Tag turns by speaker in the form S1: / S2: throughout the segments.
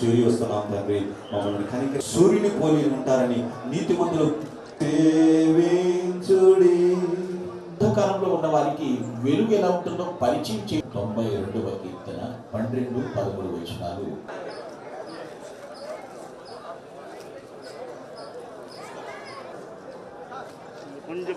S1: చేరి వస్తున్నాం తండ్రి. మమ్మల్ని కనిక సూర్యుని పోలి ఉంటారని నీతి మందులు సేవించుడి అంధకారంలో ఉన్న వారికి వెలుగు ఎలా ఉంటుందో పరిచయం చే తొంభై రెండవ కీర్తన పన్నెండు పదమూడు వచనాలు.
S2: కొంచెం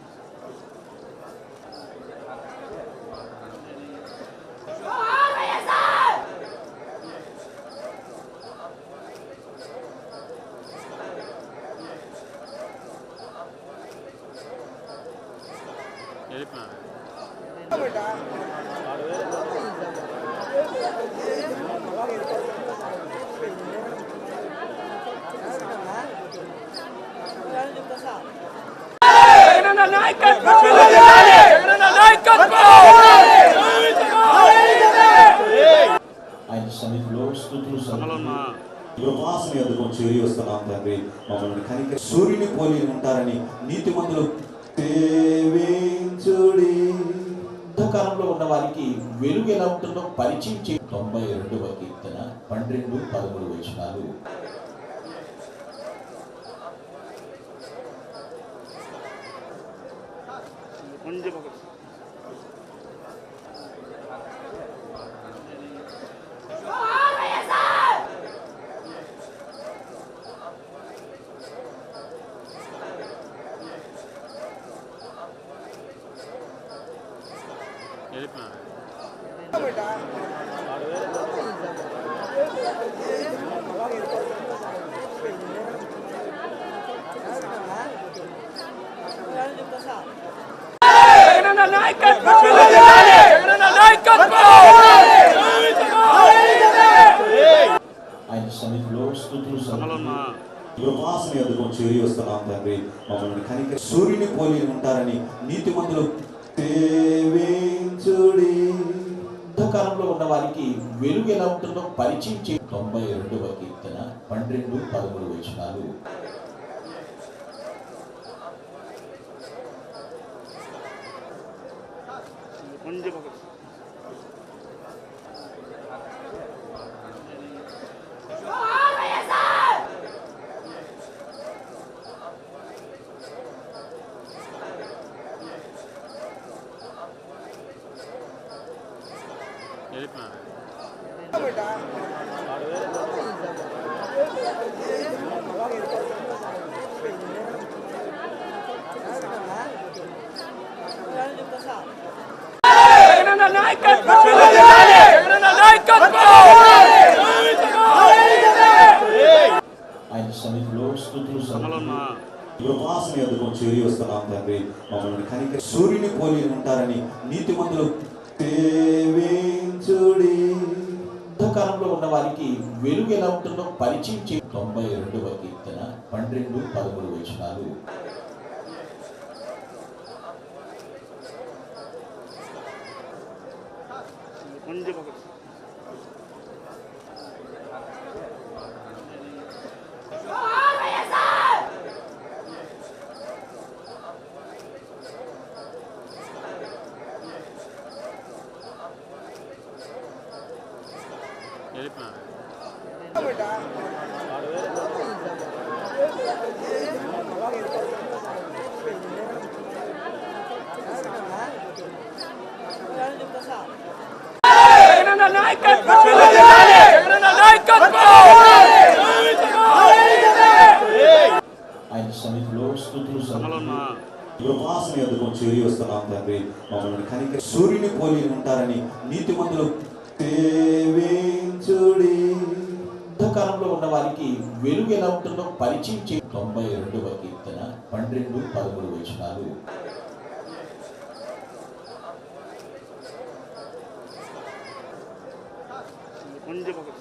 S1: ఆయన సమీపంలో స్థుతులు
S2: అమలు ఉన్న
S1: ఎదుగు చేరి వస్తున్నాం తండ్రి. మమ్మల్ని కనిక సూర్యుని పోలి ఉంటారని నీతి మందులు సేవించుడి. అంధకారంలో ఉన్న వారికి వెలుగు ఎలా ఉంటుందో పరిచయం చే తొంభై రెండవ కీర్తన పన్నెండు పదమూడు వచనాలు.
S2: 언제 먹었어? Gracias.
S1: ఆయన సన్నిధిలో స్థుతులు కృపాసన ఎదుగు చేరి వస్తున్నాం తండ్రి మమ్మల్ని కనిక సూర్యుని పోలి ఉంటారని నీతి మందులు సేవించుడి. అంధకారంలో ఉన్న వారికి వెలుగు ఎలా ఉంటుందో పరిచయం చే తొంభై రెండవ కీర్తన పన్నెండు పదమూడు వచనాలు
S2: కొంచెం ఒకటి
S1: ఆయన సన్నిధిలో స్థుతులు
S2: కమలమ్మ
S3: కృపాసన ఎదురు చేరి వస్తున్నాం తండ్రి. మమ్మల్ని కనిక సూర్యుని పోలి ఉంటారని నీతి మందులు సేవించుడి
S1: అంధకారంలో ఉన్న వారికి వెలుగు ఎలా ఉంటుందో పరిచయం చే తొంభై రెండవ కీర్తన పన్నెండు పదమూడు వచనాలు.
S2: కొంచెం
S1: ఆయన సమీపంలో స్థుతులు
S3: కృపాసన ఎదుగు చేరి వస్తున్నాం తండ్రి. మమ్మల్ని కనిక సూర్యుని పోలి ఉంటారని నీతి మందులు సేవించుడి
S1: అంధకారంలో ఉన్న వారికి వెలుగు ఎలా ఉంటుందో పరిచయం చే తొంభై రెండవ కీర్తన పన్నెండు పదమూడు వచనాలు. கொஞ்சம் பக்கம்.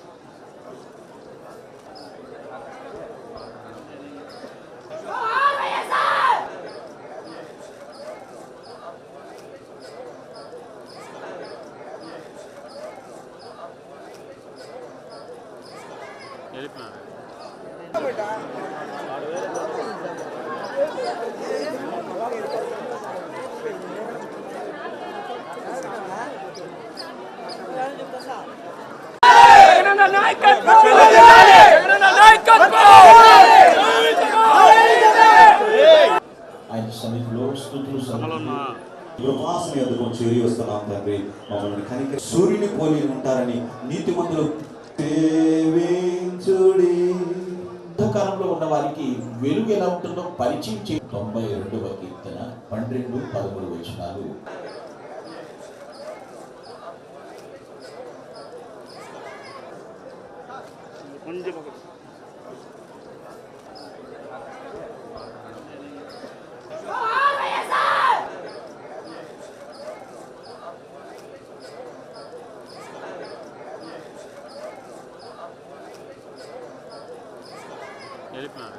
S2: எழுப்பினா
S3: కృపాసన ఎదుగు చేరి వస్తున్నాం తండ్రి? మమ్మల్ని కనిక సూర్యుని పోలి ఉంటారని నీతి మందులు సేవించుడి
S1: అంధకారంలో ఉన్న వారికి వెలుగు ఎలా ఉంటుందో పరిచయం చే తొంభై రెండవ కీర్తన పన్నెండు పదమూడు వచనాలు.
S2: కొంచెం ఒకటి వెళ్ళిపోయినారు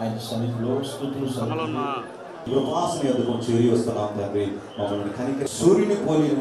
S1: ఆయన సన్నిధిలో స్థుతులు
S2: కమలమ్మ
S3: కృపాసన ఎదుగు చేరి వస్తున్నాం తండ్రి మమ్మల్ని కనిక సూర్యుని పోలి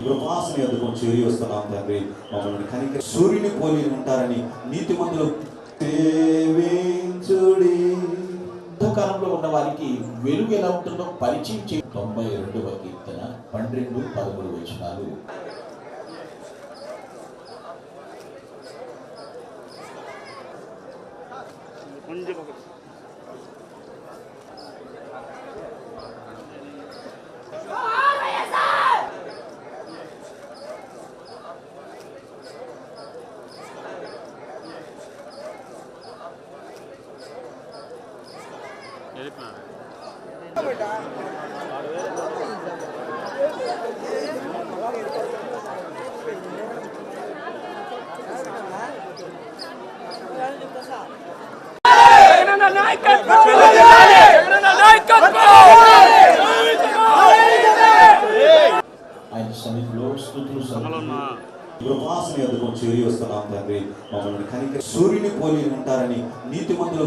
S3: కృపాసన ఎదుగు చేరి వస్తున్నాం తండ్రి? మమ్మల్ని కనిక సూర్యుని పోలి ఉంటారని నీతి మందులు సేవించుడి.
S1: అంధకారంలో ఉన్న వారికి వెలుగు ఎలా ఉంటుందో పరిచయం చే తొంభై రెండవ కీర్తన పన్నెండు పదమూడు వచనాలు.
S2: కొంచెం ఒకటి
S1: ఆయన సమీపంలో స్థుతులు
S2: అమలు
S3: కృపాసన ఎదుగు చేరి వస్తున్నాం తండ్రి. మమ్మల్ని కనిక సూర్యుని పోలి ఉంటారని నీతి మందులు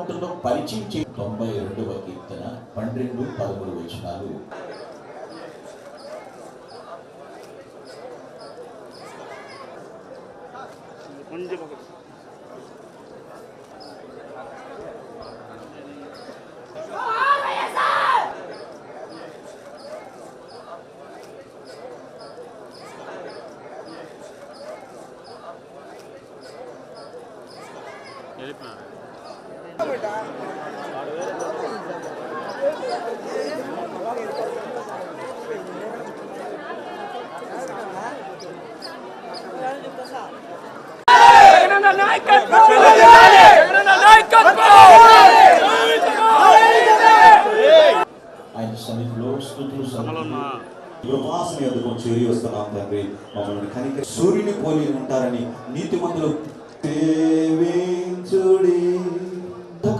S1: వెలుగు ఎలా పరిచయం చే తొంభై రెండవ కీర్తన పన్నెండు పదమూడు వచనాలు.
S2: కొంచెం
S1: ఆయన స్థుతులు
S3: కృపాసన ఎదుగు చేరి వస్తున్నాం తండ్రి. మమ్మల్ని సూర్యుని పోలి ఉంటారని నీతి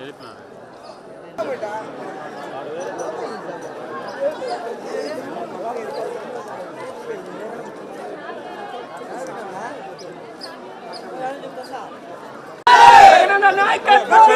S2: ఒకటి వెళ్ళిపోయినారు
S4: నాయకత్వం!